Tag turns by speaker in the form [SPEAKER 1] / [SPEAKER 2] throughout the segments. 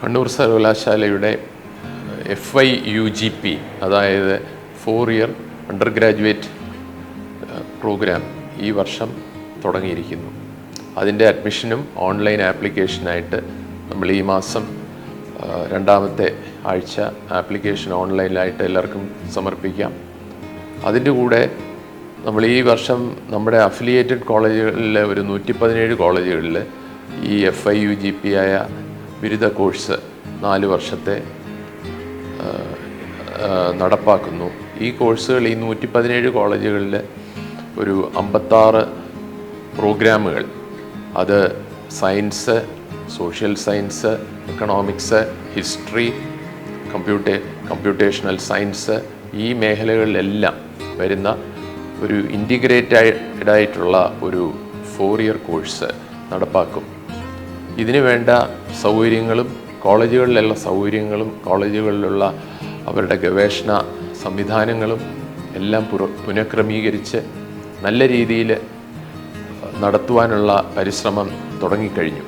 [SPEAKER 1] കണ്ണൂർ സർവകലാശാലയുടെ F I U G P അതായത് four year undergraduate programme ഈ വർഷം തുടങ്ങിയിരിക്കുന്നു. അതിന്റെ അഡ്മിഷനും ഓൺലൈൻ ആപ്ലിക്കേഷനായിട്ട് നമ്മൾ ഈ മാസം രണ്ടാമത്തെ ആഴ്ച ആപ്ലിക്കേഷൻ ഓൺലൈനിലായിട്ട് എല്ലാവർക്കും സമർപ്പിക്കാം. അതിന്റെ കൂടെ നമ്മൾ ഈ വർഷം നമ്മുടെ അഫിലിയേറ്റഡ് കോളേജുകളിലെ ഒരു നൂറ്റി പതിനേഴ് കോളേജുകളിൽ ഈ F I U G P ആയ ബിരുദ കോഴ്സ് നാല് വർഷത്തെ നടപ്പാക്കുന്നു. ഈ കോഴ്സുകൾ ഈ നൂറ്റി പതിനേഴ് കോളേജുകളിൽ ഒരു അമ്പത്താറ് പ്രോഗ്രാമുകൾ. അത് science social science economics history കമ്പ്യൂട്ടേ computational science ഈ മേഖലകളിലെല്ലാം വരുന്ന ഒരു ഇന്റിഗ്രേറ്റഡ് ആയിട്ടുള്ള ഒരു ഫോർ ഇയർ കോഴ്സ് നടപ്പാക്കും. ഇതിനു വേണ്ട സൗകര്യങ്ങളും കോളേജുകളിലുള്ള സൗകര്യങ്ങളും കോളേജുകളിലുള്ള അവരുടെ ഗവേഷണ സംവിധാനങ്ങളും എല്ലാം പുനഃക്രമീകരിച്ച് നല്ല രീതിയിൽ നടത്തുവാനുള്ള പരിശ്രമം തുടങ്ങിക്കഴിഞ്ഞു.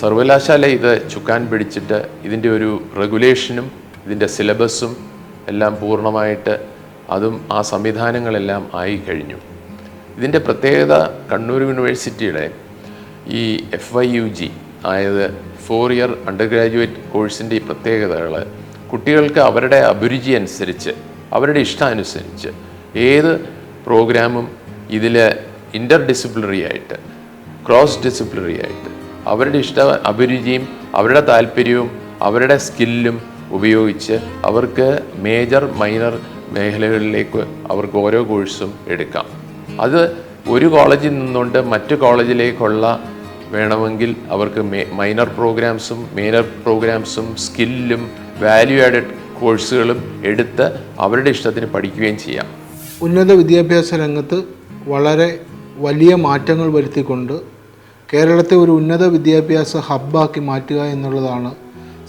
[SPEAKER 1] സർവകലാശാല ഇത് ചുക്കാൻ പിടിച്ചിട്ട് ഇതിന്റെ ഒരു റെഗുലേഷനും ഇതിന്റെ സിലബസും എല്ലാം പൂർണമായിട്ട് അതും ആ സംവിധാനങ്ങളെല്ലാം ആയിക്കഴിഞ്ഞു ഇതിന്റെ പ്രത്യേകത കണ്ണൂർ യൂണിവേഴ്സിറ്റിയുടെ ഈ എഫ് വൈ യു ജി അതായത് ഫോർ ഇയർ അണ്ടർ ഗ്രാജുവേറ്റ് കോഴ്സിന്റെ ഈ പ്രത്യേകതകൾ കുട്ടികൾക്ക് അവരുടെ അഭിരുചി അനുസരിച്ച് അവരുടെ ഇഷ്ടാനുസരിച്ച് ഏത് പ്രോഗ്രാമും ഇതിൽ ഇന്റർ ഡിസിപ്ലിനറി ആയിട്ട് ക്രോസ് ഡിസിപ്ലിനറി ആയിട്ട് അവരുടെ ഇഷ്ട അഭിരുചിയും അവരുടെ താല്പര്യവും അവരുടെ സ്കില്ലും ഉപയോഗിച്ച് അവർക്ക് മേജർ മൈനർ മേഖലകളിലേക്ക് അവർക്ക് ഓരോ കോഴ്സും എടുക്കാം. അത് ഒരു കോളേജിൽ നിന്നുകൊണ്ട് മറ്റു കോളേജിലേക്കുള്ള വേണമെങ്കിൽ അവർക്ക് മൈനർ പ്രോഗ്രാംസും മേനർ പ്രോഗ്രാംസും സ്കില്ലും വാല്യൂ ആഡഡ് കോഴ്സുകളും എടുത്ത് അവരുടെ ഇഷ്ടത്തിന് പഠിക്കുകയും ചെയ്യാം.
[SPEAKER 2] ഉന്നത വിദ്യാഭ്യാസ രംഗത്ത് വളരെ വലിയ മാറ്റങ്ങൾ വരുത്തിക്കൊണ്ട് കേരളത്തെ ഒരു ഉന്നത വിദ്യാഭ്യാസ ഹബ്ബാക്കി മാറ്റുക എന്നുള്ളതാണ്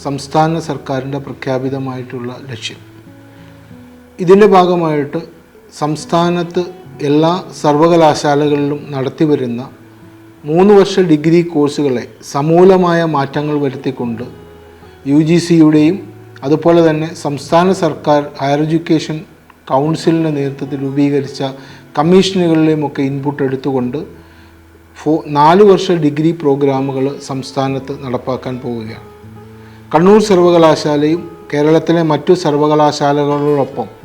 [SPEAKER 2] സംസ്ഥാന സർക്കാരിന്റെ പ്രഖ്യാപിതമായിട്ടുള്ള ലക്ഷ്യം. ഇതിന്റെ ഭാഗമായിട്ട് സംസ്ഥാനത്ത് എല്ലാ സർവകലാശാലകളിലും നടത്തിവരുന്ന മൂന്ന് വർഷ ഡിഗ്രി കോഴ്സുകളെ സമൂലമായ മാറ്റങ്ങൾ വരുത്തിക്കൊണ്ട് യു ജി സിയുടെയും അതുപോലെ തന്നെ സംസ്ഥാന സർക്കാർ ഹയർ എഡ്യൂക്കേഷൻ കൗൺസിലിന്റെ നേതൃത്വത്തിൽ രൂപീകരിച്ച കമ്മീഷനുകളിലെയും ഒക്കെ ഇൻപുട്ട് എടുത്തുകൊണ്ട് ഫോ നാല് വർഷ ഡിഗ്രി പ്രോഗ്രാമുകൾ സംസ്ഥാനത്ത് നടപ്പാക്കാൻ പോവുകയാണ്. കണ്ണൂർ സർവകലാശാലയും കേരളത്തിലെ മറ്റു സർവകലാശാലകളോടൊപ്പം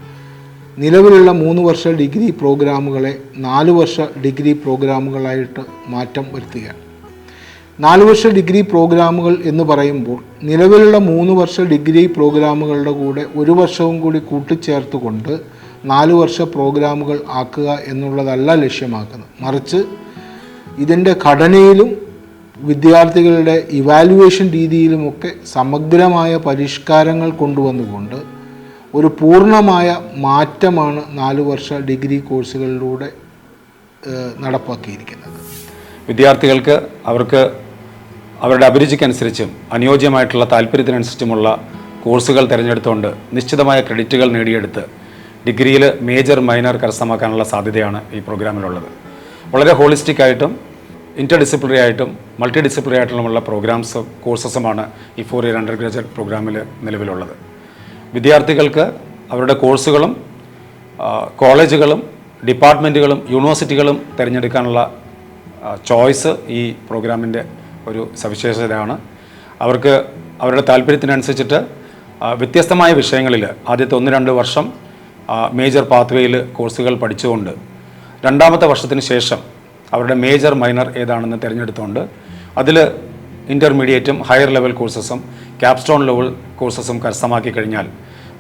[SPEAKER 2] നിലവിലുള്ള മൂന്ന് വർഷ ഡിഗ്രി പ്രോഗ്രാമുകളെ നാല് വർഷ ഡിഗ്രി പ്രോഗ്രാമുകളായിട്ട് മാറ്റം വരുത്തുകയാണ്. നാല് വർഷ ഡിഗ്രി പ്രോഗ്രാമുകൾ എന്ന് പറയുമ്പോൾ നിലവിലുള്ള മൂന്ന് വർഷ ഡിഗ്രി പ്രോഗ്രാമുകളുടെ കൂടെ ഒരു വർഷവും കൂടി കൂട്ടിച്ചേർത്തുകൊണ്ട് നാല് വർഷ പ്രോഗ്രാമുകൾ ആക്കുക എന്നുള്ളതല്ല ലക്ഷ്യമാക്കുന്നത്. മറിച്ച് ഇതിന്റെ ഘടനയിലും വിദ്യാർത്ഥികളുടെ ഇവാലുവേഷൻ രീതിയിലുമൊക്കെ സമഗ്രമായ പരിഷ്കാരങ്ങൾ കൊണ്ടുവന്നുകൊണ്ട് ഒരു പൂർണമായ മാറ്റമാണ് നാലു വർഷ ഡിഗ്രി കോഴ്സുകളിലൂടെ നടപ്പാക്കിയിരിക്കുന്നത്.
[SPEAKER 3] വിദ്യാർത്ഥികൾക്ക് അവർക്ക് അവരുടെ അഭിരുചിക്കനുസരിച്ചും അനുയോജ്യമായിട്ടുള്ള താല്പര്യത്തിനനുസരിച്ചുമുള്ള കോഴ്സുകൾ തിരഞ്ഞെടുത്തുകൊണ്ട് നിശ്ചിതമായ ക്രെഡിറ്റുകൾ നേടിയെടുത്ത് ഡിഗ്രിയിൽ മേജർ മൈനർ കരസ്ഥമാക്കാനുള്ള സാധ്യതയാണ് ഈ പ്രോഗ്രാമിലുള്ളത്. വളരെ ഹോളിസ്റ്റിക് ആയിട്ടും ഇന്റർ ഡിസിപ്ലിനറി ആയിട്ടും മൾട്ടി ഡിസിപ്ലിനറി ആയിട്ടുള്ള പ്രോഗ്രാംസും കോഴ്സസുമാണ് ഈ ഫോർ ഇയർ അണ്ടർ ഗ്രാജുവേറ്റ് പ്രോഗ്രാമിൽ നിലവിലുള്ളത്. വിദ്യാർത്ഥികൾക്ക് അവരുടെ കോഴ്സുകളും കോളേജുകളും ഡിപ്പാർട്ട്മെന്റുകളും യൂണിവേഴ്സിറ്റികളും തിരഞ്ഞെടുക്കാനുള്ള ചോയ്സ് ഈ പ്രോഗ്രാമിന്റെ ഒരു സവിശേഷതയാണ്. അവർക്ക് അവരുടെ താല്പര്യത്തിനനുസരിച്ചിട്ട് വ്യത്യസ്തമായ വിഷയങ്ങളിൽ ആദ്യത്തെ ഒന്ന് രണ്ട് വർഷം മേജർ പാത്വേയിൽ കോഴ്സുകൾ പഠിച്ചുകൊണ്ട് രണ്ടാമത്തെ വർഷത്തിന് ശേഷം അവരുടെ മേജർ മൈനർ ഏതാണെന്ന് തിരഞ്ഞെടുത്തുകൊണ്ട് അതിൽ ഇന്റർമീഡിയറ്റും ഹയർ ലെവൽ കോഴ്സസും ക്യാപ്സ്റ്റോൺ ലെവൽ കോഴ്സസും കരസ്ഥമാക്കി കഴിഞ്ഞാൽ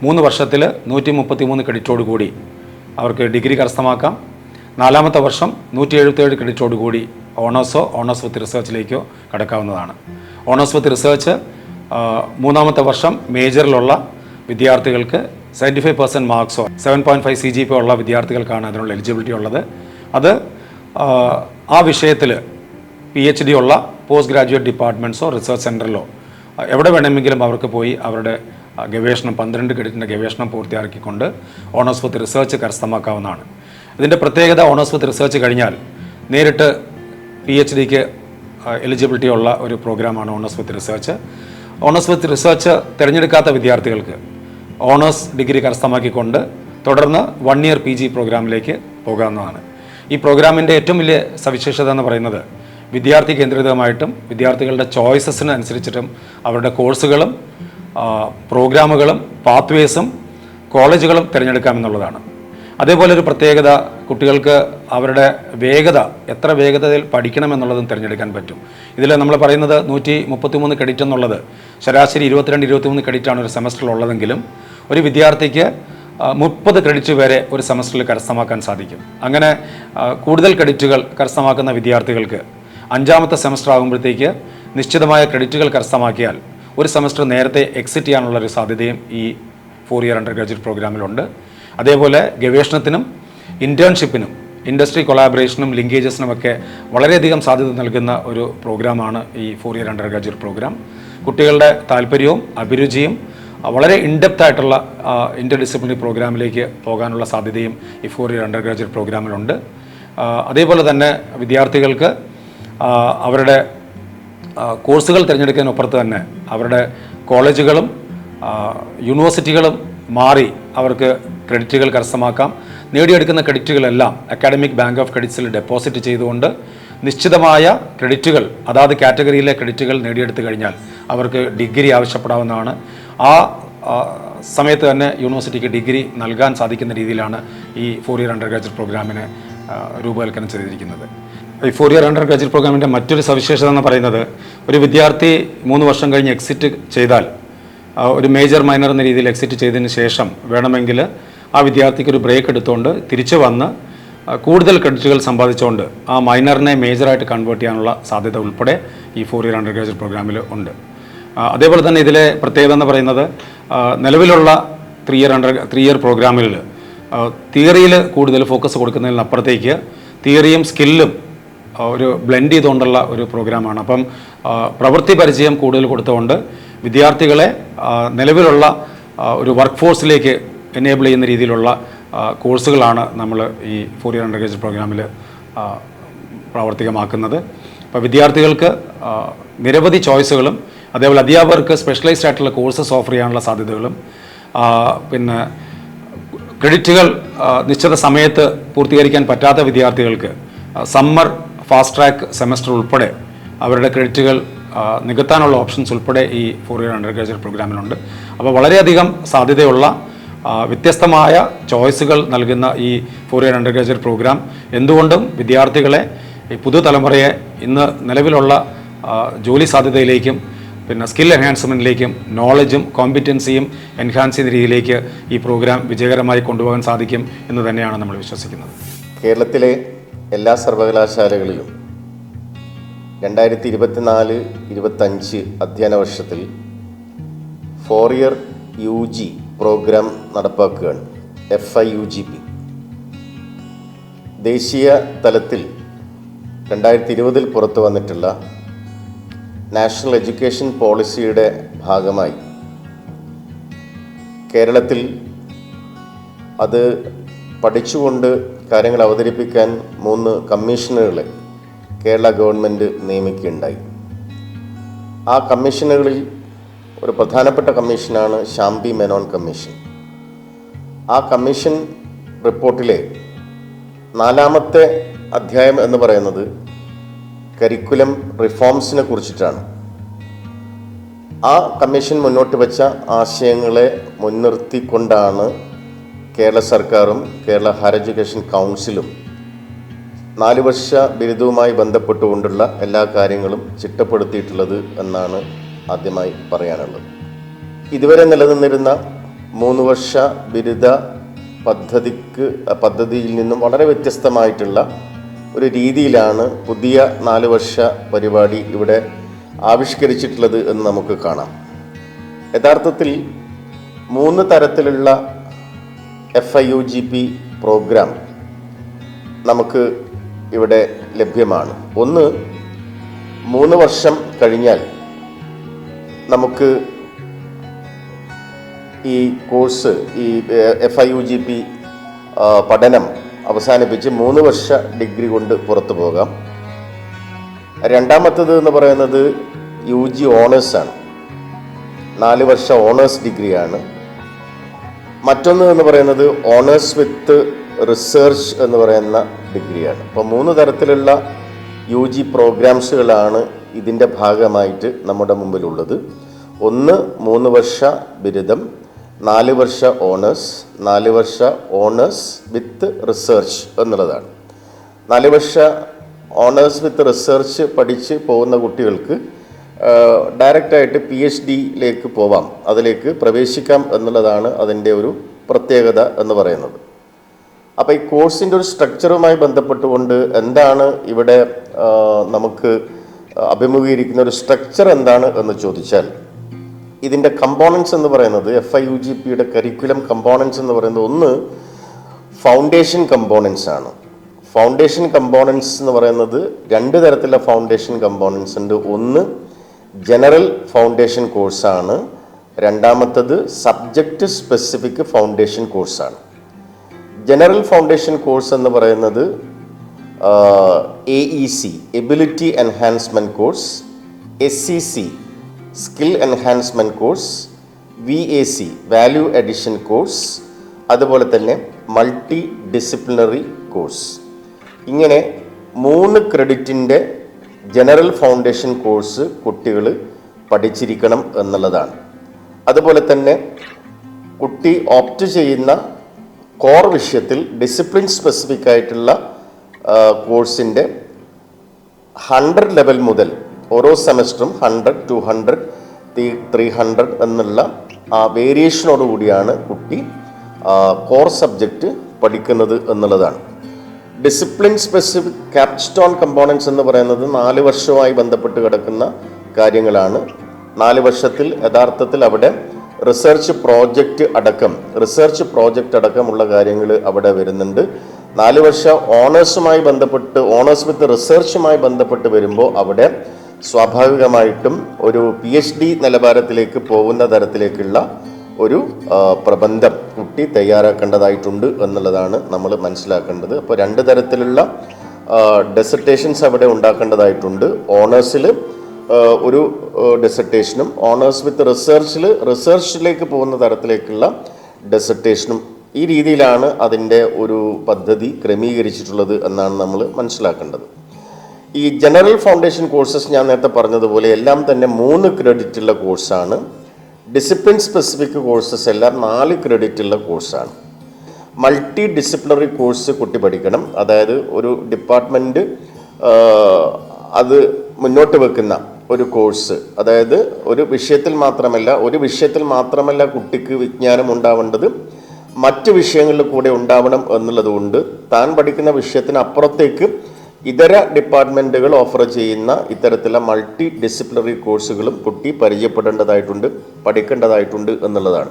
[SPEAKER 3] മൂന്ന് വർഷത്തിൽ നൂറ്റി മുപ്പത്തി മൂന്ന് ക്രെഡിറ്റോട് കൂടി അവർക്ക് ഡിഗ്രി കരസ്ഥമാക്കാം. നാലാമത്തെ വർഷം നൂറ്റി എഴുപത്തേഴ് ക്രെഡിറ്റോട് കൂടി ഓണേഴ്സോ ഓണേഴ്സ് വിത്ത് റിസർച്ചിലേക്കോ കടക്കാവുന്നതാണ്. ഓണേഴ്സ് വിത്ത് റിസർച്ച് മൂന്നാമത്തെ വർഷം മേജറിലുള്ള വിദ്യാർത്ഥികൾക്ക് seventy five percent മാർക്സോ seven point five C G P ഉള്ള വിദ്യാർത്ഥികൾക്കാണ് അതിനുള്ള എലിജിബിലിറ്റി ഉള്ളത്. അത് ആ വിഷയത്തിൽ പി എച്ച് ഡി ഉള്ള പോസ്റ്റ് ഗ്രാജുവേറ്റ് ഡിപ്പാർട്ട്മെന്റ്സോ റിസർച്ച് സെന്ററിലോ എവിടെ വേണമെങ്കിലും അവർക്ക് പോയി അവരുടെ ഗവേഷണം പന്ത്രണ്ട് ക്രെഡിറ്റിന്റെ ഗവേഷണം പൂർത്തിയാക്കിക്കൊണ്ട് ഓണേഴ്സ് വിത്ത് റിസർച്ച് കരസ്ഥമാക്കാവുന്നതാണ്. ഇതിന്റെ പ്രത്യേകത ഓണേഴ്സ് വിത്ത് റിസർച്ച് കഴിഞ്ഞാൽ നേരിട്ട് പി എച്ച് ഡിക്ക് എലിജിബിലിറ്റി ഉള്ള ഒരു പ്രോഗ്രാമാണ് honours with research. Honours with research തിരഞ്ഞെടുക്കാത്ത വിദ്യാർത്ഥികൾക്ക് ഓണേഴ്സ് ഡിഗ്രി കരസ്ഥമാക്കിക്കൊണ്ട് തുടർന്ന് വൺ ഇയർ പി ജി പ്രോഗ്രാമിലേക്ക് പോകാവുന്നതാണ്. ഈ പ്രോഗ്രാമിന്റെ ഏറ്റവും വലിയ സവിശേഷത എന്ന് പറയുന്നത് വിദ്യാർത്ഥി കേന്ദ്രീകൃതമായിട്ടും വിദ്യാർത്ഥികളുടെ ചോയ്സസിന് അനുസരിച്ചിട്ടും അവരുടെ കോഴ്സുകളും പ്രോഗ്രാമുകളും പാത്വേസും കോളേജുകളും തിരഞ്ഞെടുക്കാമെന്നുള്ളതാണ് അതേപോലെ ഒരു പ്രത്യേകത കുട്ടികൾക്ക് അവരുടെ വേഗത എത്ര വേഗതയിൽ പഠിക്കണമെന്നുള്ളതും തിരഞ്ഞെടുക്കാൻ പറ്റും. ഇതിൽ നമ്മൾ പറയുന്നത് നൂറ്റി മുപ്പത്തിമൂന്ന് ക്രെഡിറ്റ് എന്നുള്ളത് ശരാശരി ഇരുപത്തിരണ്ട് ഇരുപത്തിമൂന്ന് ക്രെഡിറ്റാണ് ഒരു സെമസ്റ്ററിൽ ഉള്ളതെങ്കിലും ഒരു വിദ്യാർത്ഥിക്ക് മുപ്പത് ക്രെഡിറ്റ് വരെ ഒരു സെമസ്റ്ററിൽ കരസ്ഥമാക്കാൻ സാധിക്കും. അങ്ങനെ കൂടുതൽ ക്രെഡിറ്റുകൾ കരസ്ഥമാക്കുന്ന വിദ്യാർത്ഥികൾക്ക് അഞ്ചാമത്തെ സെമസ്റ്റർ ആകുമ്പോഴത്തേക്ക് നിശ്ചിതമായ ക്രെഡിറ്റുകൾ കരസ്ഥമാക്കിയാൽ ഒരു സെമസ്റ്റർ നേരത്തെ എക്സിറ്റ് ചെയ്യാനുള്ള ഒരു സാധ്യതയും ഈ ഫോർ ഇയർ അണ്ടർ ഗ്രാജുവേറ്റ് പ്രോഗ്രാമിലുണ്ട് അതേപോലെ ഗവേഷണത്തിനും ഇന്റേൺഷിപ്പിനും ഇൻഡസ്ട്രി കൊളാബറേഷനും ലിങ്കേജസിനും ഒക്കെ വളരെയധികം സാധ്യത നൽകുന്ന ഒരു പ്രോഗ്രാമാണ് ഈ four year undergraduate programme കുട്ടികളുടെ താല്പര്യവും അഭിരുചിയും വളരെ ഇൻഡെപ്ത് ആയിട്ടുള്ള ഇന്റർ ഡിസിപ്ലിനറി പ്രോഗ്രാമിലേക്ക് പോകാനുള്ള സാധ്യതയും ഈ ഫോർ ഇയർ അണ്ടർ ഗ്രാജുവേറ്റ് പ്രോഗ്രാമിലുണ്ട് അതേപോലെ തന്നെ വിദ്യാർത്ഥികൾക്ക് അവരുടെ കോഴ്സുകൾ തിരഞ്ഞെടുക്കുന്നതിനപ്പുറത്ത് തന്നെ അവരുടെ കോളേജുകളും യൂണിവേഴ്സിറ്റികളും മാറി അവർക്ക് ക്രെഡിറ്റുകൾ കരസ്ഥമാക്കാം. നേടിയെടുക്കുന്ന ക്രെഡിറ്റുകളെല്ലാം അക്കാഡമിക് ബാങ്ക് ഓഫ് ക്രെഡിറ്റ്സിൽ ഡെപ്പോസിറ്റ് ചെയ്തുകൊണ്ട് നിശ്ചിതമായ ക്രെഡിറ്റുകൾ അതാത് കാറ്റഗറിയിലെ ക്രെഡിറ്റുകൾ നേടിയെടുത്തു കഴിഞ്ഞാൽ അവർക്ക് ഡിഗ്രി ആവശ്യപ്പെടാവുന്നതാണ്. ആ സമയത്ത് തന്നെ യൂണിവേഴ്സിറ്റിക്ക് ഡിഗ്രി നൽകാൻ സാധിക്കുന്ന രീതിയിലാണ് ഈ ഫോർ ഇയർ അണ്ടർ ഗ്രാജുവേറ്റ് പ്രോഗ്രാമിനെ രൂപകൽപ്പന ചെയ്തിരിക്കുന്നത്. ഈ ഫോർ ഇയർ അണ്ടർ ഗ്രാജുവേറ്റ് പ്രോഗ്രാമിന്റെ മറ്റൊരു സവിശേഷത എന്ന് പറയുന്നത് ഒരു വിദ്യാർത്ഥി മൂന്ന് വർഷം കഴിഞ്ഞ് എക്സിറ്റ് ചെയ്താൽ ഒരു മേജർ മൈനർ എന്ന രീതിയിൽ എക്സിറ്റ് ചെയ്തതിന് ശേഷം വേണമെങ്കിൽ ആ വിദ്യാർത്ഥിക്ക് ഒരു ബ്രേക്ക് എടുത്തുകൊണ്ട് തിരിച്ചു വന്ന് കൂടുതൽ ക്രെഡിറ്റുകൾ സമ്പാദിച്ചുകൊണ്ട് ആ മൈനറിനെ മേജറായിട്ട് കൺവേർട്ട് ചെയ്യാനുള്ള സാധ്യത ഉൾപ്പെടെ ഈ ഫോർ ഇയർ അണ്ടർ ഗ്രാജുവേറ്റ് പ്രോഗ്രാമിൽ ഉണ്ട്. അതേപോലെ തന്നെ ഇതിലെ പ്രത്യേകത എന്ന് പറയുന്നത് നിലവിലുള്ള three year under three year പ്രോഗ്രാമിൽ തിയറിയിൽ കൂടുതൽ ഫോക്കസ് കൊടുക്കുന്നതിനപ്പുറത്തേക്ക് തിയറിയും സ്കില്ലും ഒരു ബ്ലെൻഡ് ചെയ്തുകൊണ്ടുള്ള ഒരു പ്രോഗ്രാമാണ് അപ്പം പ്രവൃത്തി പരിചയം കൂടുതൽ കൊടുത്തുകൊണ്ട് വിദ്യാർത്ഥികളെ നിലവിലുള്ള ഒരു വർക്ക് ഫോഴ്സിലേക്ക് എനേബിൾ ചെയ്യുന്ന രീതിയിലുള്ള കോഴ്സുകളാണ് നമ്മൾ ഈ ഫോർ ഇയർ അണ്ടർ ഗ്രാജുവേറ്റ് പ്രോഗ്രാമിൽ പ്രാവർത്തികമാക്കുന്നത്. അപ്പോൾ വിദ്യാർത്ഥികൾക്ക് നിരവധി ചോയ്സുകളും അതേപോലെ അധ്യാപകർക്ക് സ്പെഷ്യലൈസ്ഡ് ആയിട്ടുള്ള കോഴ്സസ് ഓഫർ ചെയ്യാനുള്ള സാധ്യതകളും പിന്നെ ക്രെഡിറ്റുകൾ നിശ്ചിത സമയത്ത് പൂർത്തീകരിക്കാൻ പറ്റാത്ത വിദ്യാർത്ഥികൾക്ക് സമ്മർ ഫാസ്റ്റ് ട്രാക്ക് സെമസ്റ്റർ ഉൾപ്പെടെ അവരുടെ ക്രെഡിറ്റുകൾ നികത്താനുള്ള ഓപ്ഷൻസ് ഉൾപ്പെടെ ഈ ഫോർ ഇയർ അണ്ടർ ഗ്രാജുവേറ്റ് പ്രോഗ്രാമിലുണ്ട് അപ്പോൾ വളരെയധികം സാധ്യതയുള്ള വ്യത്യസ്തമായ ചോയ്സുകൾ നൽകുന്ന ഈ four year undergraduate programme എന്തുകൊണ്ടും വിദ്യാർത്ഥികളെ ഈ പുതുതലമുറയെ ഇന്ന് നിലവിലുള്ള ജോലി സാധ്യതയിലേക്കും പിന്നെ സ്കിൽ എൻഹാൻസ്മെന്റിലേക്കും നോളജും കോമ്പിറ്റൻസിയും എൻഹാൻസ് ചെയ്യുന്ന രീതിയിലേക്ക് ഈ പ്രോഗ്രാം വിജയകരമായി കൊണ്ടുപോകാൻ സാധിക്കും എന്ന് തന്നെയാണ് നമ്മൾ വിശ്വസിക്കുന്നത്.
[SPEAKER 4] കേരളത്തിലെ എല്ലാ സർവകലാശാലകളിലും രണ്ടായിരത്തി ഇരുപത്തിനാല് ഇരുപത്തഞ്ച് അധ്യയന വർഷത്തിൽ four year U G programme നടപ്പാക്കുകയാണ് F I U G P ദേശീയ തലത്തിൽ രണ്ടായിരത്തി ഇരുപതിൽ പുറത്തു വന്നിട്ടുള്ള നാഷണൽ എഡ്യൂക്കേഷൻ പോളിസിയുടെ ഭാഗമായി കേരളത്തിൽ അത് പഠിച്ചുകൊണ്ട് കാര്യങ്ങൾ അവതരിപ്പിക്കാൻ മൂന്ന് കമ്മീഷനുകളെ കേരള ഗവൺമെന്റ് നിയമിക്കുകയുണ്ടായി. ആ കമ്മീഷനുകളിൽ ഒരു പ്രധാനപ്പെട്ട കമ്മീഷനാണ് ശാംപി മെനോൺ കമ്മീഷൻ. ആ കമ്മീഷൻ റിപ്പോർട്ടിലെ നാലാമത്തെ അധ്യായം എന്ന് പറയുന്നത് കരിക്കുലം റിഫോംസിനെ കുറിച്ചിട്ടാണ്. ആ കമ്മീഷൻ മുന്നോട്ട് വെച്ച ആശയങ്ങളെ മുൻനിർത്തിക്കൊണ്ടാണ് കേരള സർക്കാരും കേരള ഹയർ എഡ്യൂക്കേഷൻ കൗൺസിലും നാല് വർഷ ബിരുദവുമായി ബന്ധപ്പെട്ടുകൊണ്ടുള്ള എല്ലാ കാര്യങ്ങളും ചിട്ടപ്പെടുത്തിയിട്ടുള്ളത് എന്നാണ് ആദ്യമായി പറയാനുള്ളത്. ഇതുവരെ നിലനിന്നിരുന്ന മൂന്ന് വർഷ ബിരുദ പദ്ധതിക്ക് പദ്ധതിയിൽ നിന്നും വളരെ വ്യത്യസ്തമായിട്ടുള്ള ഒരു രീതിയിലാണ് പുതിയ നാല് വർഷ പരിപാടി ഇവിടെ ആവിഷ്കരിച്ചിട്ടുള്ളത് എന്ന് നമുക്ക് കാണാം. യഥാർത്ഥത്തിൽ മൂന്ന് തരത്തിലുള്ള F I U G P programme നമുക്ക് ഇവിടെ ലഭ്യമാണ്. ഒന്ന് മൂന്ന് വർഷം കഴിഞ്ഞാൽ നമുക്ക് ഈ കോഴ്സ് ഈ F I U G P പഠനം അവസാനിപ്പിച്ച് മൂന്ന് വർഷ ഡിഗ്രി കൊണ്ട് പുറത്തു പോകാം. രണ്ടാമത്തത് എന്ന് പറയുന്നത് യു ജി ഓണേഴ്സാണ്. നാല് വർഷ ഓണേഴ്സ് ഡിഗ്രിയാണ്. മറ്റൊന്ന് എന്ന് പറയുന്നത് ഓണേഴ്സ് വിത്ത് റിസർച്ച് എന്ന് പറയുന്ന ഡിഗ്രിയാണ്. അപ്പോൾ മൂന്ന് തരത്തിലുള്ള യു ജി പ്രോഗ്രാംസുകളാണ് ഇതിന്റെ ഭാഗമായിട്ട് നമ്മുടെ മുമ്പിലുള്ളത്. ഒന്ന് മൂന്ന് വർഷ ബിരുദം നാല് വർഷ ഓണേഴ്സ് നാല് വർഷ ഓണേഴ്സ് വിത്ത് റിസർച്ച് എന്നുള്ളതാണ്. നാല് വർഷ ഓണേഴ്സ് വിത്ത് റിസർച്ച് പഠിച്ച് പോകുന്ന കുട്ടികൾക്ക് ഡയറക്റ്റായിട്ട് പി എച്ച് ഡിയിലേക്ക് പോവാം. അതിലേക്ക് പ്രവേശിക്കാം എന്നുള്ളതാണ് അതിന്റെ ഒരു പ്രത്യേകത എന്ന് പറയുന്നത്. അപ്പോൾ ഈ കോഴ്സിന്റെ ഒരു സ്ട്രക്ചറുമായി ബന്ധപ്പെട്ടുകൊണ്ട് എന്താണ് ഇവിടെ നമുക്ക് അഭിമുഖീകരിക്കുന്ന ഒരു സ്ട്രക്ചർ എന്താണ് എന്ന് ചോദിച്ചാൽ ഇതിന്റെ കമ്പോണൻസ് എന്ന് പറയുന്നത് എഫ് ഐ യു ജി പിയുടെ കരിക്കുലം കമ്പോണൻസ് എന്ന് പറയുന്നത് ഒന്ന് ഫൗണ്ടേഷൻ കമ്പോണൻസ് ആണ്. ഫൗണ്ടേഷൻ കമ്പോണൻസ് എന്ന് പറയുന്നത് രണ്ട് തരത്തിലുള്ള ഫൗണ്ടേഷൻ കമ്പോണൻസ് ഉണ്ട്. ഒന്ന് ജനറൽ ഫൗണ്ടേഷൻ കോഴ്സാണ് രണ്ടാമത്തത് സബ്ജക്റ്റ് സ്പെസിഫിക് ഫൗണ്ടേഷൻ കോഴ്സാണ് ജനറൽ ഫൗണ്ടേഷൻ കോഴ്സ് എന്ന് പറയുന്നത് A E C ability enhancement course S C C skill enhancement course V A C value addition course അതുപോലെ തന്നെ മൾട്ടി ഡിസിപ്ലിനറി കോഴ്സ് ഇങ്ങനെ മൂന്ന് ക്രെഡിറ്റിന്റെ ജനറൽ ഫൗണ്ടേഷൻ കോഴ്സ് കുട്ടികൾ പഠിച്ചിരിക്കണം എന്നുള്ളതാണ്. അതുപോലെ തന്നെ കുട്ടി ഓപ്റ്റ് ചെയ്യുന്ന കോർ വിഷയത്തിൽ ഡിസിപ്ലിൻ സ്പെസിഫിക് ആയിട്ടുള്ള കോഴ്സിന്റെ ഹൺഡ്രഡ് ലെവൽ മുതൽ ഓരോ സെമസ്റ്ററും hundred two hundred three hundred എന്നുള്ള ആ വേരിയേഷനോടുകൂടിയാണ് കുട്ടി കോർ സബ്ജക്റ്റ് പഠിക്കുന്നത് എന്നുള്ളതാണ്. ഡിസിപ്ലിൻ സ്പെസിഫിക് ക്യാപ്സ്റ്റോൺ കമ്പോണൻസ് എന്ന് പറയുന്നത് നാല് വർഷവുമായി ബന്ധപ്പെട്ട് കിടക്കുന്ന കാര്യങ്ങളാണ്. നാല് വർഷത്തിൽ യഥാർത്ഥത്തിൽ അവിടെ റിസർച്ച് പ്രോജക്റ്റ് അടക്കം റിസർച്ച് പ്രോജക്റ്റ് അടക്കമുള്ള കാര്യങ്ങൾ അവിടെ വരുന്നുണ്ട്. നാല് വർഷം ഓണേഴ്സുമായി ബന്ധപ്പെട്ട് ഓണേഴ്സ് വിത്ത് റിസർച്ചുമായി ബന്ധപ്പെട്ട് വരുമ്പോൾ അവിടെ സ്വാഭാവികമായിട്ടും ഒരു പി എച്ച് ഡി നിലവാരത്തിലേക്ക് പോകുന്ന തരത്തിലേക്കുള്ള ഒരു പ്രബന്ധം കുട്ടി തയ്യാറാക്കേണ്ടതായിട്ടുണ്ട് എന്നുള്ളതാണ് നമ്മൾ മനസ്സിലാക്കേണ്ടത്. അപ്പോൾ രണ്ട് തരത്തിലുള്ള ഡെസർട്ടേഷൻസ് അവിടെ ഉണ്ടാക്കേണ്ടതായിട്ടുണ്ട്. ഓണേഴ്സിൽ ഒരു ഡെസർട്ടേഷനും ഓണേഴ്സ് വിത്ത് റിസർച്ചിൽ റിസർച്ചിലേക്ക് പോകുന്ന തരത്തിലേക്കുള്ള ഡെസർട്ടേഷനും ഈ രീതിയിലാണ് അതിന്റെ ഒരു പദ്ധതി ക്രമീകരിച്ചിട്ടുള്ളത് എന്നാണ് നമ്മൾ മനസ്സിലാക്കേണ്ടത്. ഈ ജനറൽ ഫൗണ്ടേഷൻ കോഴ്സസ് ഞാൻ നേരത്തെ പറഞ്ഞതുപോലെ എല്ലാം തന്നെ മൂന്ന് ക്രെഡിറ്റുള്ള കോഴ്സാണ് ഡിസിപ്ലിൻ സ്പെസിഫിക് കോഴ്സസ് എല്ലാം നാല് ക്രെഡിറ്റ് ഉള്ള കോഴ്സാണ് മൾട്ടി ഡിസിപ്ലിനറി കോഴ്സ് കുട്ടി പഠിക്കണം. അതായത് ഒരു ഡിപ്പാർട്ട്മെന്റ് അത് മുന്നോട്ട് വെക്കുന്ന ഒരു കോഴ്സ് അതായത് ഒരു വിഷയത്തിൽ മാത്രമല്ല ഒരു വിഷയത്തിൽ മാത്രമല്ല കുട്ടിക്ക് വിജ്ഞാനം ഉണ്ടാവേണ്ടത് മറ്റ് വിഷയങ്ങളിൽ കൂടെ ഉണ്ടാവണം എന്നുള്ളതുകൊണ്ട് താൻ പഠിക്കുന്ന വിഷയത്തിന് അപ്പുറത്തേക്ക് ഇതര ഡിപ്പാർട്ട്മെന്റുകൾ ഓഫർ ചെയ്യുന്ന ഇത്തരത്തിലുള്ള മൾട്ടി ഡിസിപ്ലിനറി കോഴ്സുകളും കുട്ടി പരിചയപ്പെടേണ്ടതായിട്ടുണ്ട് പഠിക്കേണ്ടതായിട്ടുണ്ട് എന്നുള്ളതാണ്.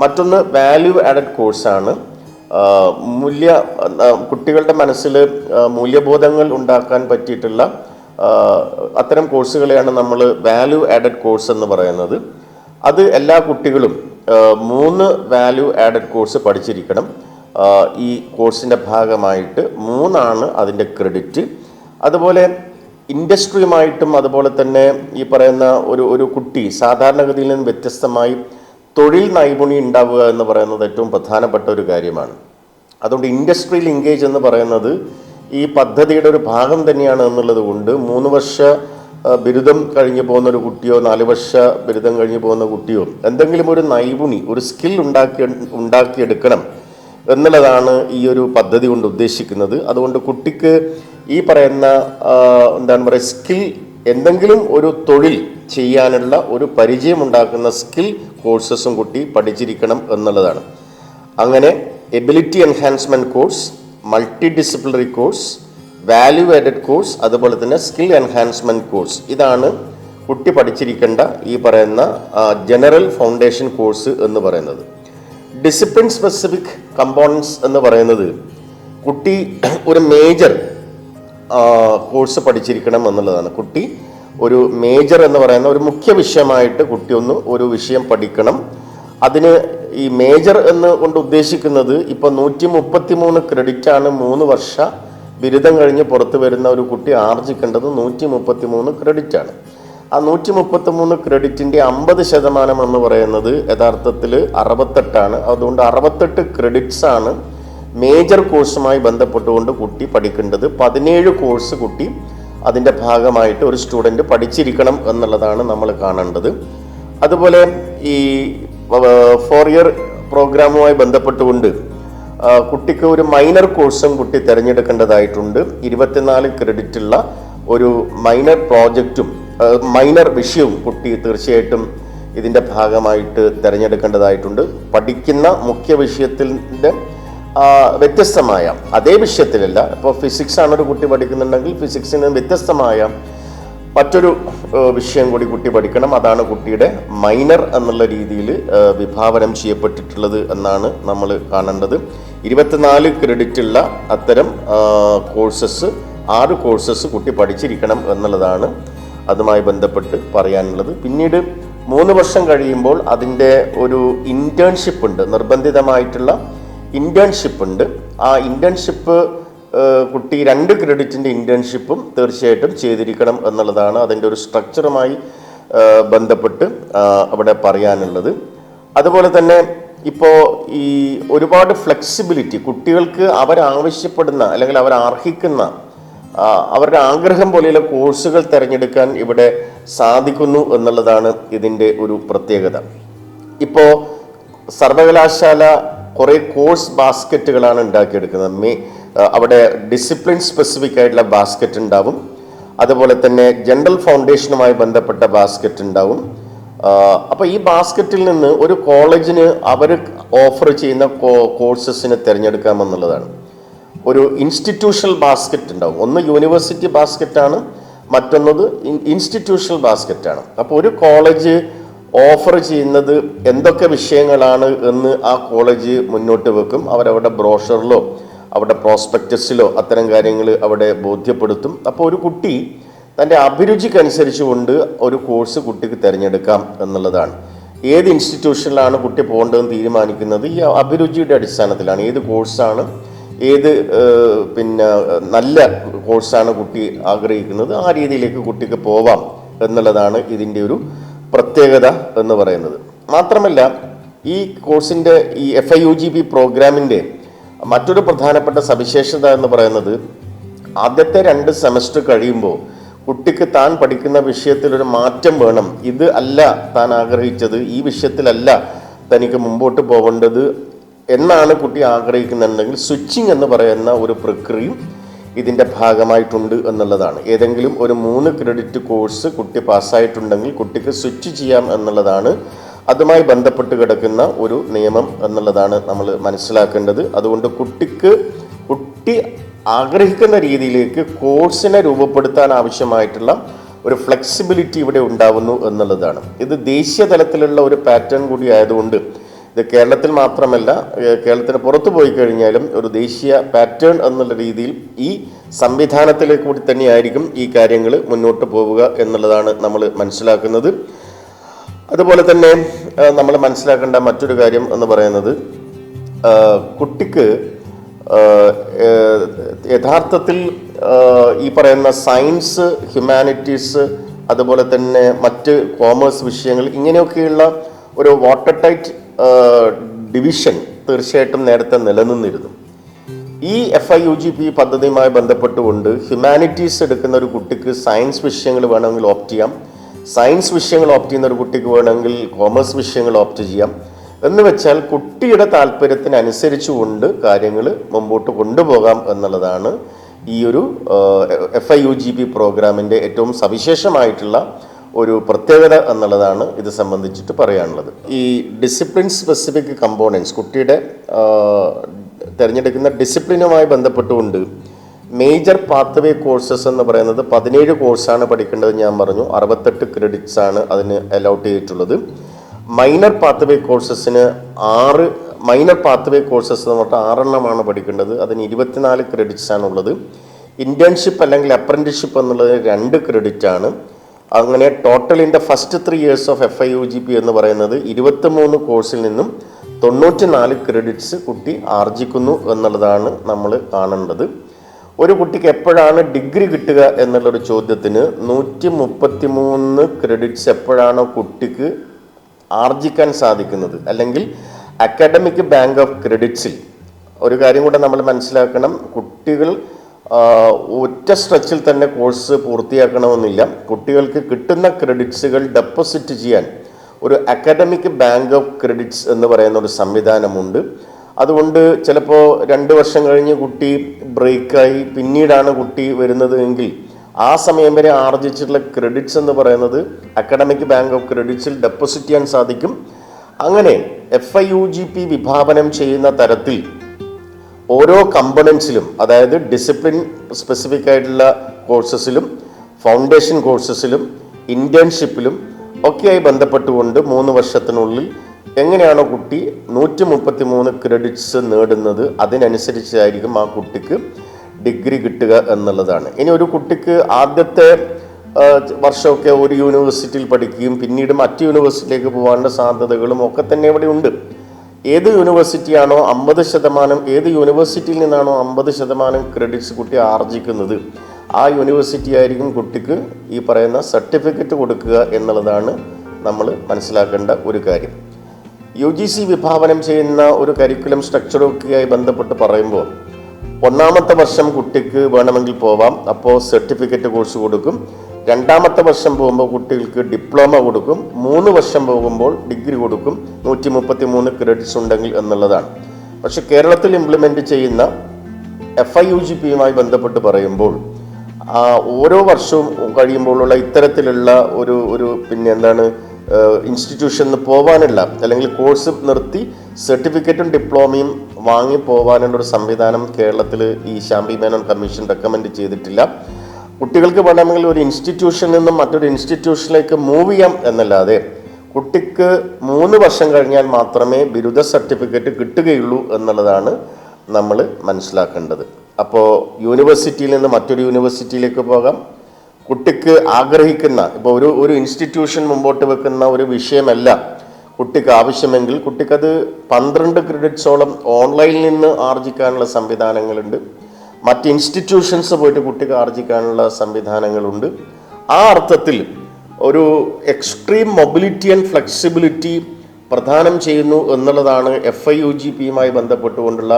[SPEAKER 4] മറ്റൊന്ന് വാല്യൂ ആഡഡ് കോഴ്സാണ് മൂല്യ കുട്ടികളുടെ മനസ്സിൽ മൂല്യബോധങ്ങൾ ഉണ്ടാക്കാൻ പറ്റിയിട്ടുള്ള അത്തരം കോഴ്സുകളെയാണ് നമ്മൾ വാല്യൂ ആഡഡ് കോഴ്സ് എന്ന് പറയുന്നത്. അത് എല്ലാ കുട്ടികളും മൂന്ന് വാല്യൂ ആഡഡ് കോഴ്സ് പഠിച്ചിരിക്കണം. ഈ കോഴ്സിന്റെ ഭാഗമായിട്ട് മൂന്നാണ് അതിന്റെ ക്രെഡിറ്റ്. അതുപോലെ ഇൻഡസ്ട്രിയുമായിട്ടും അതുപോലെ തന്നെ ഈ പറയുന്ന ഒരു ഒരു കുട്ടി സാധാരണഗതിയിൽ നിന്ന് വ്യത്യസ്തമായി തൊഴിൽ നൈപുണ്യം ഉണ്ടാവുക എന്ന് പറയുന്നത് ഏറ്റവും പ്രധാനപ്പെട്ട ഒരു കാര്യമാണ്. അതുകൊണ്ട് ഇൻഡസ്ട്രി ലിങ്കേജ് എന്ന് പറയുന്നത് ഈ പദ്ധതിയുടെ ഒരു ഭാഗം തന്നെയാണ് എന്നുള്ളത് കൊണ്ട് മൂന്ന് വർഷ ബിരുദം കഴിഞ്ഞു പോകുന്ന ഒരു കുട്ടിയോ നാല് വർഷ ബിരുദം കഴിഞ്ഞു പോകുന്ന കുട്ടിയോ എന്തെങ്കിലും ഒരു നൈപുണി ഒരു സ്കിൽ ഉണ്ടാക്കി ഉണ്ടാക്കിയെടുക്കണം എന്നുള്ളതാണ് ഈ ഒരു പദ്ധതി കൊണ്ട് ഉദ്ദേശിക്കുന്നത്. അതുകൊണ്ട് കുട്ടിക്ക് ഈ പറയുന്ന എന്താണ് പറയുക സ്കിൽ എന്തെങ്കിലും ഒരു തൊഴിൽ ചെയ്യാനുള്ള ഒരു പരിചയം ഉണ്ടാക്കുന്ന സ്കിൽ കോഴ്സസും കുട്ടി പഠിച്ചിരിക്കണം എന്നുള്ളതാണ്. അങ്ങനെ ability enhancement course multidisciplinary course value added course അതുപോലെ തന്നെ സ്കിൽ എൻഹാൻസ്മെന്റ് കോഴ്സ് ഇതാണ് കുട്ടി പഠിച്ചിരിക്കേണ്ട ഈ പറയുന്ന ജനറൽ ഫൗണ്ടേഷൻ കോഴ്സ് എന്ന് പറയുന്നത്. ഡിസിപ്ലിൻ സ്പെസിഫിക് കമ്പോണൻസ് എന്ന് പറയുന്നത് കുട്ടി ഒരു മേജർ കോഴ്സ് പഠിച്ചിരിക്കണം എന്നുള്ളതാണ്. കുട്ടി ഒരു മേജർ എന്ന് പറയുന്ന ഒരു മുഖ്യ വിഷയമായിട്ട് കുട്ടി ഒന്ന് ഒരു വിഷയം പഠിക്കണം. അതിന് ഈ മേജർ എന്ന് കൊണ്ട് ഉദ്ദേശിക്കുന്നത് ഇപ്പോൾ നൂറ്റി മുപ്പത്തി മൂന്ന് ക്രെഡിറ്റ് ആണ് മൂന്ന് വർഷ ബിരുദം കഴിഞ്ഞ് പുറത്തു വരുന്ന ഒരു കുട്ടി ആർജിക്കേണ്ടത് നൂറ്റി മുപ്പത്തി മൂന്ന് ക്രെഡിറ്റ് ആണ്. ആ നൂറ്റി മുപ്പത്തി മൂന്ന് ക്രെഡിറ്റിന്റെ അമ്പത് ശതമാനം എന്ന് പറയുന്നത് യഥാർത്ഥത്തിൽ അറുപത്തെട്ടാണ്. അതുകൊണ്ട് അറുപത്തെട്ട് ക്രെഡിറ്റ്സ് ആണ് മേജർ കോഴ്സുമായി ബന്ധപ്പെട്ടുകൊണ്ട് കുട്ടി പഠിക്കേണ്ടത്. പതിനേഴ് കോഴ്സ് കുട്ടി അതിന്റെ ഭാഗമായിട്ട് ഒരു സ്റ്റുഡന്റ് പഠിച്ചിരിക്കണം എന്നുള്ളതാണ് നമ്മൾ കാണേണ്ടത്. അതുപോലെ ഈ ഫോർ ഇയർ പ്രോഗ്രാമുമായി ബന്ധപ്പെട്ടുകൊണ്ട് കുട്ടിക്ക് ഒരു മൈനർ കോഴ്സും കുട്ടി തിരഞ്ഞെടുക്കേണ്ടതായിട്ടുണ്ട്. ഇരുപത്തിനാല് ക്രെഡിറ്റുള്ള ഒരു മൈനർ പ്രോജക്റ്റും മൈനർ വിഷയവും കുട്ടി തീർച്ചയായിട്ടും ഇതിന്റെ ഭാഗമായിട്ട് തിരഞ്ഞെടുക്കേണ്ടതായിട്ടുണ്ട്. പഠിക്കുന്ന മുഖ്യ വിഷയത്തിന്റെ വ്യത്യസ്തമായ അതേ വിഷയത്തിലല്ല ഇപ്പോൾ ഫിസിക്സ് ആണ് ഒരു കുട്ടി പഠിക്കുന്നുണ്ടെങ്കിൽ ഫിസിക്സിന് വ്യത്യസ്തമായ മറ്റൊരു വിഷയം കൂടി കുട്ടി പഠിക്കണം. അതാണ് കുട്ടിയുടെ മൈനർ എന്നുള്ള രീതിയിൽ വിഭാവനം ചെയ്യപ്പെട്ടിട്ടുള്ളത് എന്നാണ് നമ്മൾ കാണേണ്ടത്. ഇരുപത്തിനാല് ക്രെഡിറ്റ് ഉള്ള അത്തരം കോഴ്സസ് ആറ് കോഴ്സസ് കുട്ടി പഠിച്ചിരിക്കണം എന്നുള്ളതാണ് അതുമായി ബന്ധപ്പെട്ട് പറയാനുള്ളത്. പിന്നീട് മൂന്ന് വർഷം കഴിയുമ്പോൾ അതിന്റെ ഒരു ഇന്റേൺഷിപ്പ് ഉണ്ട്. നിർബന്ധിതമായിട്ടുള്ള ഇന്റേൺഷിപ്പ് ഉണ്ട്. ആ ഇന്റേൺഷിപ്പ് കുട്ടി രണ്ട് ക്രെഡിറ്റിന്റെ ഇന്റേൺഷിപ്പും തീർച്ചയായിട്ടും ചെയ്തിരിക്കണം എന്നുള്ളതാണ് അതിന്റെ ഒരു സ്ട്രക്ചറുമായി ബന്ധപ്പെട്ട് അവിടെ പറയാനുള്ളത്. അതുപോലെ തന്നെ ഇപ്പോൾ ഈ ഒരുപാട് ഫ്ലെക്സിബിലിറ്റി കുട്ടികൾക്ക് അവരാവശ്യപ്പെടുന്ന അല്ലെങ്കിൽ അവർ അവരുടെ ആഗ്രഹം പോലെയുള്ള കോഴ്സുകൾ തിരഞ്ഞെടുക്കാൻ ഇവിടെ സാധിക്കുന്നു എന്നുള്ളതാണ് ഇതിന്റെ ഒരു പ്രത്യേകത. ഇപ്പോൾ സർവകലാശാല കുറേ കോഴ്സ് ബാസ്ക്കറ്റുകളാണ് ഉണ്ടാക്കിയെടുക്കുന്നത്. മേ അവിടെ ഡിസിപ്ലിൻ സ്പെസിഫിക് ആയിട്ടുള്ള ബാസ്ക്കറ്റ് ഉണ്ടാവും. അതുപോലെ തന്നെ ജനറൽ ഫൗണ്ടേഷനുമായി ബന്ധപ്പെട്ട ബാസ്ക്കറ്റ് ഉണ്ടാവും. അപ്പോൾ ഈ ബാസ്ക്കറ്റിൽ നിന്ന് ഒരു കോളേജിന് അവർ ഓഫർ ചെയ്യുന്ന കോഴ്സസിന് തിരഞ്ഞെടുക്കാമെന്നുള്ളതാണ്. ഒരു ഇൻസ്റ്റിറ്റ്യൂഷണൽ ബാസ്ക്കറ്റ് ഉണ്ടാവും. ഒന്ന് യൂണിവേഴ്സിറ്റി ബാസ്ക്കറ്റാണ് മറ്റൊന്നത് ഇൻസ്റ്റിറ്റ്യൂഷണൽ ബാസ്ക്കറ്റാണ് അപ്പോൾ ഒരു കോളേജ് ഓഫർ ചെയ്യുന്നത് എന്തൊക്കെ വിഷയങ്ങളാണ് എന്ന് ആ കോളേജ് മുന്നോട്ട് വെക്കും. അവരവരുടെ ബ്രോഷറിലോ അവരുടെ പ്രോസ്പെക്ടസിലോ അത്തരം കാര്യങ്ങൾ അവിടെ ബോധ്യപ്പെടുത്തും. അപ്പോൾ ഒരു കുട്ടി തന്റെ അഭിരുചിക്കനുസരിച്ചുകൊണ്ട് ഒരു കോഴ്സ് കുട്ടിക്ക് തിരഞ്ഞെടുക്കാം എന്നുള്ളതാണ്. ഏത് ഇൻസ്റ്റിറ്റ്യൂഷനിലാണ് കുട്ടി പോകേണ്ടതെന്ന് തീരുമാനിക്കുന്നത്? ഈ അഭിരുചിയുടെ അടിസ്ഥാനത്തിലാണ്. ഏത് കോഴ്സാണ് ഏത് പിന്നെ നല്ല കോഴ്സാണ് കുട്ടി ആഗ്രഹിക്കുന്നത് ആ രീതിയിലേക്ക് കുട്ടിക്ക് പോവാം എന്നുള്ളതാണ് ഇതിന്റെ ഒരു പ്രത്യേകത എന്ന് പറയുന്നത്. മാത്രമല്ല ഈ കോഴ്സിന്റെ ഈ F I U G P പ്രോഗ്രാമിന്റെ മറ്റൊരു പ്രധാനപ്പെട്ട സവിശേഷത എന്ന് പറയുന്നത് ആദ്യത്തെ രണ്ട് സെമസ്റ്റർ കഴിയുമ്പോൾ കുട്ടിക്ക് താൻ പഠിക്കുന്ന വിഷയത്തിൽ ഒരു മാറ്റം വേണം. ഇത് അല്ല താൻ ആഗ്രഹിച്ചത്. ഈ വിഷയത്തിലല്ല തനിക്ക് മുമ്പോട്ട് പോകേണ്ടത് എന്നാണ് കുട്ടി ആഗ്രഹിക്കുന്നുണ്ടെങ്കിൽ സ്വിച്ചിങ് എന്ന് പറയുന്ന ഒരു പ്രക്രിയയും ഇതിന്റെ ഭാഗമായിട്ടുണ്ട് എന്നുള്ളതാണ്. ഏതെങ്കിലും ഒരു മൂന്ന് ക്രെഡിറ്റ് കോഴ്സ് കുട്ടി പാസ്സായിട്ടുണ്ടെങ്കിൽ കുട്ടിക്ക് സ്വിച്ച് ചെയ്യാം എന്നുള്ളതാണ്. അതുമായി ബന്ധപ്പെട്ട് കിടക്കുന്ന ഒരു നിയമം എന്നുള്ളതാണ് നമ്മൾ മനസ്സിലാക്കേണ്ടത്. അതുകൊണ്ട് കുട്ടിക്ക് കുട്ടി ആഗ്രഹിക്കുന്ന രീതിയിലേക്ക് കോഴ്സിനെ രൂപപ്പെടുത്താൻ ആവശ്യമായിട്ടുള്ള ഒരു ഫ്ലെക്സിബിലിറ്റി ഇവിടെ ഉണ്ടാവുന്നു എന്നുള്ളതാണ്. ഇത് ദേശീയ തലത്തിലുള്ള ഒരു പാറ്റേൺ കൂടി ആയതുകൊണ്ട് ഇത് കേരളത്തിൽ മാത്രമല്ല കേരളത്തിന് പുറത്തു പോയി കഴിഞ്ഞാലും ഒരു ദേശീയ പാറ്റേൺ എന്നുള്ള രീതിയിൽ ഈ സംവിധാനത്തിലേക്ക് കൂടി തന്നെയായിരിക്കും ഈ കാര്യങ്ങൾ മുന്നോട്ട് പോവുക എന്നുള്ളതാണ് നമ്മൾ മനസ്സിലാക്കുന്നത്. അതുപോലെ തന്നെ നമ്മൾ മനസ്സിലാക്കേണ്ട മറ്റൊരു കാര്യം എന്ന് പറയുന്നത് കുട്ടിക്ക് യഥാർത്ഥത്തിൽ ഈ പറയുന്ന സയൻസ് ഹ്യൂമാനിറ്റീസ് അതുപോലെ തന്നെ മറ്റ് കോമേഴ്സ് വിഷയങ്ങൾ ഇങ്ങനെയൊക്കെയുള്ള ഒരു വാട്ടർ ടൈറ്റ് ഡിവിഷൻ തീർച്ചയായിട്ടും നേരത്തെ നിലനിന്നിരുന്നു. ഈ F I U G P പദ്ധതിയുമായി ബന്ധപ്പെട്ടുകൊണ്ട് ഹ്യൂമാനിറ്റീസ് എടുക്കുന്ന ഒരു കുട്ടിക്ക് സയൻസ് വിഷയങ്ങൾ വേണമെങ്കിൽ ഓപ്റ്റ് ചെയ്യാം. സയൻസ് വിഷയങ്ങൾ ഓപ്റ്റ് ചെയ്യുന്ന ഒരു കുട്ടിക്ക് വേണമെങ്കിൽ കോമേഴ്സ് വിഷയങ്ങൾ ഓപ്റ്റ് ചെയ്യാം. എന്ന് വെച്ചാൽ കുട്ടിയുടെ താല്പര്യത്തിനനുസരിച്ചുകൊണ്ട് കാര്യങ്ങൾ മുമ്പോട്ട് കൊണ്ടുപോകാം എന്നുള്ളതാണ് ഈ ഒരു F I U G P പ്രോഗ്രാമിന്റെ ഏറ്റവും സവിശേഷമായിട്ടുള്ള ഒരു പ്രത്യേകത എന്നുള്ളതാണ് ഇത് സംബന്ധിച്ചിട്ട് പറയാനുള്ളത്. ഈ ഡിസിപ്ലിൻ സ്പെസിഫിക് കമ്പോണൻസ് കുട്ടിയുടെ തിരഞ്ഞെടുക്കുന്ന ഡിസിപ്ലിനുമായി ബന്ധപ്പെട്ടുകൊണ്ട് മേജർ പാത്വേ കോഴ്സസ് എന്ന് പറയുന്നത് പതിനേഴ് കോഴ്സാണ് പഠിക്കേണ്ടത് ഞാൻ പറഞ്ഞു. അറുപത്തെട്ട് ക്രെഡിറ്റ്സ് ആണ് അതിന് അലൗട്ട് ചെയ്തിട്ടുള്ളത്. മൈനർ പാത്വേ കോഴ്സസിന് ആറ് മൈനർ പാത്വേ കോഴ്സസ് എന്ന് പറഞ്ഞാൽ ആറെണ്ണമാണ് പഠിക്കേണ്ടത്. അതിന് ഇരുപത്തിനാല് ക്രെഡിറ്റ്സ് ആണുള്ളത്. ഇന്റേൺഷിപ്പ് അല്ലെങ്കിൽ അപ്രന്റിഷിപ്പ് എന്നുള്ളത് രണ്ട് ക്രെഡിറ്റ് ആണ്. അങ്ങനെ total in the first three years of F I U G P എന്ന് പറയുന്നത് ഇരുപത്തിമൂന്ന് കോഴ്സിൽ നിന്നും തൊണ്ണൂറ്റി നാല് ക്രെഡിറ്റ്സ് കുട്ടി ആർജിക്കുന്നു എന്നുള്ളതാണ് നമ്മൾ കാണേണ്ടത്. ഒരു കുട്ടിക്ക് എപ്പോഴാണ് ഡിഗ്രി കിട്ടുക എന്നുള്ളൊരു ചോദ്യത്തിന് നൂറ്റി മുപ്പത്തി മൂന്ന് ക്രെഡിറ്റ്സ് എപ്പോഴാണോ കുട്ടിക്ക് ആർജിക്കാൻ സാധിക്കുന്നത്? അല്ലെങ്കിൽ അക്കാഡമിക് ബാങ്ക് ഓഫ് ക്രെഡിറ്റ്സിൽ ഒരു കാര്യം കൂടെ നമ്മൾ മനസ്സിലാക്കണം. കുട്ടികൾ ഒറ്റ സ്ട്രെച്ചിൽ തന്നെ കോഴ്സ് പൂർത്തിയാക്കണമെന്നില്ല. കുട്ടികൾക്ക് കിട്ടുന്ന ക്രെഡിറ്റ്സുകൾ ഡെപ്പോസിറ്റ് ചെയ്യാൻ ഒരു അക്കാഡമിക് ബാങ്ക് ഓഫ് ക്രെഡിറ്റ്സ് എന്ന് പറയുന്ന ഒരു സംവിധാനമുണ്ട്. അതുകൊണ്ട് ചിലപ്പോൾ രണ്ട് വർഷം കഴിഞ്ഞ് കുട്ടി ബ്രേക്കായി പിന്നീടാണ് കുട്ടി വരുന്നത് എങ്കിൽ ആ സമയം വരെ ആർജിച്ചിട്ടുള്ള ക്രെഡിറ്റ്സ് എന്ന് പറയുന്നത് അക്കാഡമിക് ബാങ്ക് ഓഫ് ക്രെഡിറ്റ്സിൽ ഡെപ്പോസിറ്റ് ചെയ്യാൻ സാധിക്കും. അങ്ങനെ F I U G P വിഭാവനം ചെയ്യുന്ന തരത്തിൽ ഓരോ കമ്പണൻസിലും അതായത് ഡിസിപ്ലിൻ സ്പെസിഫിക് ആയിട്ടുള്ള കോഴ്സസിലും ഫൗണ്ടേഷൻ കോഴ്സസിലും ഇന്റേൺഷിപ്പിലും ഒക്കെയായി ബന്ധപ്പെട്ടുകൊണ്ട് മൂന്ന് വർഷത്തിനുള്ളിൽ എങ്ങനെയാണോ കുട്ടി നൂറ്റി മുപ്പത്തി മൂന്ന് ക്രെഡിറ്റ്സ് നേടുന്നത് അതിനനുസരിച്ചായിരിക്കും ആ കുട്ടിക്ക് ഡിഗ്രി കിട്ടുക എന്നുള്ളതാണ്. ഇനി ഒരു കുട്ടിക്ക് ആദ്യത്തെ വർഷമൊക്കെ ഒരു യൂണിവേഴ്സിറ്റിയിൽ പഠിക്കുകയും പിന്നീട് മറ്റു യൂണിവേഴ്സിറ്റിയിലേക്ക് പോകാനുള്ള സാധ്യതകളും ഒക്കെ തന്നെ ഇവിടെ ഉണ്ട്. ഏത് യൂണിവേഴ്സിറ്റിയാണോ അമ്പത് ശതമാനം ഏത് യൂണിവേഴ്സിറ്റിയിൽ നിന്നാണോ അമ്പത് ശതമാനം ക്രെഡിറ്റ്സ് കുട്ടി ആർജിക്കുന്നത് ആ യൂണിവേഴ്സിറ്റി ആയിരിക്കും കുട്ടിക്ക് ഈ പറയുന്ന സർട്ടിഫിക്കറ്റ് കൊടുക്കുക എന്നുള്ളതാണ് നമ്മൾ മനസ്സിലാക്കേണ്ട ഒരു കാര്യം. യു ജി സി വിഭാവനം ചെയ്യുന്ന ഒരു കരിക്കുലം സ്ട്രക്ചറൊക്കെയായി ബന്ധപ്പെട്ട് പറയുമ്പോൾ ഒന്നാമത്തെ വർഷം കുട്ടിക്ക് വേണമെങ്കിൽ പോവാം അപ്പോൾ സർട്ടിഫിക്കറ്റ് കോഴ്സ് കൊടുക്കും. രണ്ടാമത്തെ വർഷം പോകുമ്പോൾ കുട്ടികൾക്ക് ഡിപ്ലോമ കൊടുക്കും. മൂന്ന് വർഷം പോകുമ്പോൾ ഡിഗ്രി കൊടുക്കും. നൂറ്റി മുപ്പത്തി മൂന്ന് ക്രെഡിറ്റ്സ് ഉണ്ടെങ്കിൽ എന്നുള്ളതാണ്. പക്ഷെ കേരളത്തിൽ ഇംപ്ലിമെന്റ് ചെയ്യുന്ന എഫ് ഐ യു ജി പിയുമായി ബന്ധപ്പെട്ട് പറയുമ്പോൾ ഓരോ വർഷവും കഴിയുമ്പോഴുള്ള ഇത്തരത്തിലുള്ള ഒരു ഒരു പിന്നെ എന്താണ് ഇൻസ്റ്റിറ്റ്യൂഷനിൽ പോകാനുള്ള അല്ലെങ്കിൽ കോഴ്സ് നിർത്തി സർട്ടിഫിക്കറ്റും ഡിപ്ലോമയും വാങ്ങി പോകാനുള്ള ഒരു സംവിധാനം കേരളത്തിൽ ഈ ശാമ്പി മേനോൻ കമ്മീഷൻ റെക്കമെൻഡ് ചെയ്തിട്ടില്ല. കുട്ടികൾക്ക് വേണമെങ്കിൽ ഒരു ഇൻസ്റ്റിറ്റ്യൂഷനിൽ നിന്നും മറ്റൊരു ഇൻസ്റ്റിറ്റ്യൂഷനിലേക്ക് മൂവ് ചെയ്യാം എന്നല്ലാതെ കുട്ടിക്ക് മൂന്ന് വർഷം കഴിഞ്ഞാൽ മാത്രമേ ബിരുദ സർട്ടിഫിക്കറ്റ് കിട്ടുകയുള്ളൂ എന്നുള്ളതാണ് നമ്മൾ മനസ്സിലാക്കേണ്ടത്. അപ്പോൾ യൂണിവേഴ്സിറ്റിയിൽ നിന്ന് മറ്റൊരു യൂണിവേഴ്സിറ്റിയിലേക്ക് പോകാം. കുട്ടിക്ക് ആഗ്രഹിക്കുന്ന ഇപ്പോൾ ഒരു ഒരു ഇൻസ്റ്റിറ്റ്യൂഷൻ മുമ്പോട്ട് വെക്കുന്ന ഒരു വിഷയമല്ല കുട്ടിക്ക് ആവശ്യമെങ്കിൽ കുട്ടിക്കത് പന്ത്രണ്ട് ക്രെഡിറ്റ്സോളം ഓൺലൈനിൽ നിന്ന് ആർജിക്കാനുള്ള സംവിധാനങ്ങളുണ്ട്. മറ്റ് ഇൻസ്റ്റിറ്റ്യൂഷൻസ് പോയിട്ട് കുട്ടികൾ ആർജിക്കാനുള്ള സംവിധാനങ്ങളുണ്ട്. ആ അർത്ഥത്തിൽ ഒരു എക്സ്ട്രീം മൊബിലിറ്റി ആൻഡ് ഫ്ലെക്സിബിലിറ്റി പ്രധാനം ചെയ്യുന്നു എന്നുള്ളതാണ് എഫ് ഐ യു ജി പിയുമായി ബന്ധപ്പെട്ടുകൊണ്ടുള്ള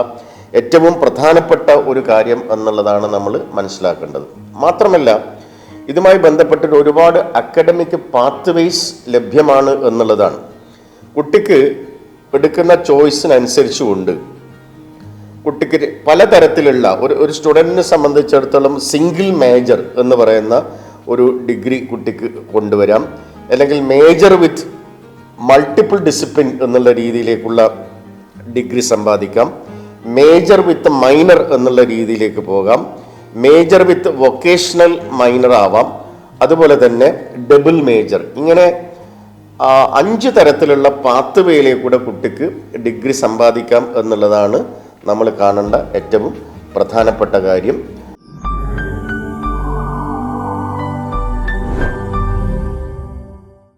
[SPEAKER 4] ഏറ്റവും പ്രധാനപ്പെട്ട ഒരു കാര്യം എന്നുള്ളതാണ് നമ്മൾ മനസ്സിലാക്കേണ്ടത്. മാത്രമല്ല ഇതുമായി ബന്ധപ്പെട്ടിട്ട് ഒരുപാട് അക്കാഡമിക് പാത്ത് വേസ് ലഭ്യമാണ് എന്നുള്ളതാണ്. കുട്ടിക്ക് എടുക്കുന്ന ചോയ്സിനനുസരിച്ചുകൊണ്ട് കുട്ടിക്ക് പലതരത്തിലുള്ള ഒരു ഒരു സ്റ്റുഡന്റിനെ സംബന്ധിച്ചിടത്തോളം സിംഗിൾ മേജർ എന്ന് പറയുന്ന ഒരു ഡിഗ്രി കുട്ടിക്ക് കൊണ്ടുവരാം. അല്ലെങ്കിൽ മേജർ വിത്ത് മൾട്ടിപ്പിൾ ഡിസിപ്ലിൻ എന്നുള്ള രീതിയിലേക്കുള്ള ഡിഗ്രി സമ്പാദിക്കാം. മേജർ വിത്ത് മൈനർ എന്നുള്ള രീതിയിലേക്ക് പോകാം. മേജർ വിത്ത് വൊക്കേഷണൽ മൈനർ ആവാം. അതുപോലെ തന്നെ ഡബിൾ മേജർ ഇങ്ങനെ അഞ്ച് തരത്തിലുള്ള പാത്ത് വേയിലേക്കൂടെ കുട്ടിക്ക് ഡിഗ്രി സമ്പാദിക്കാം എന്നുള്ളതാണ് നമ്മൾ കാണേണ്ട ഏറ്റവും പ്രധാനപ്പെട്ട കാര്യം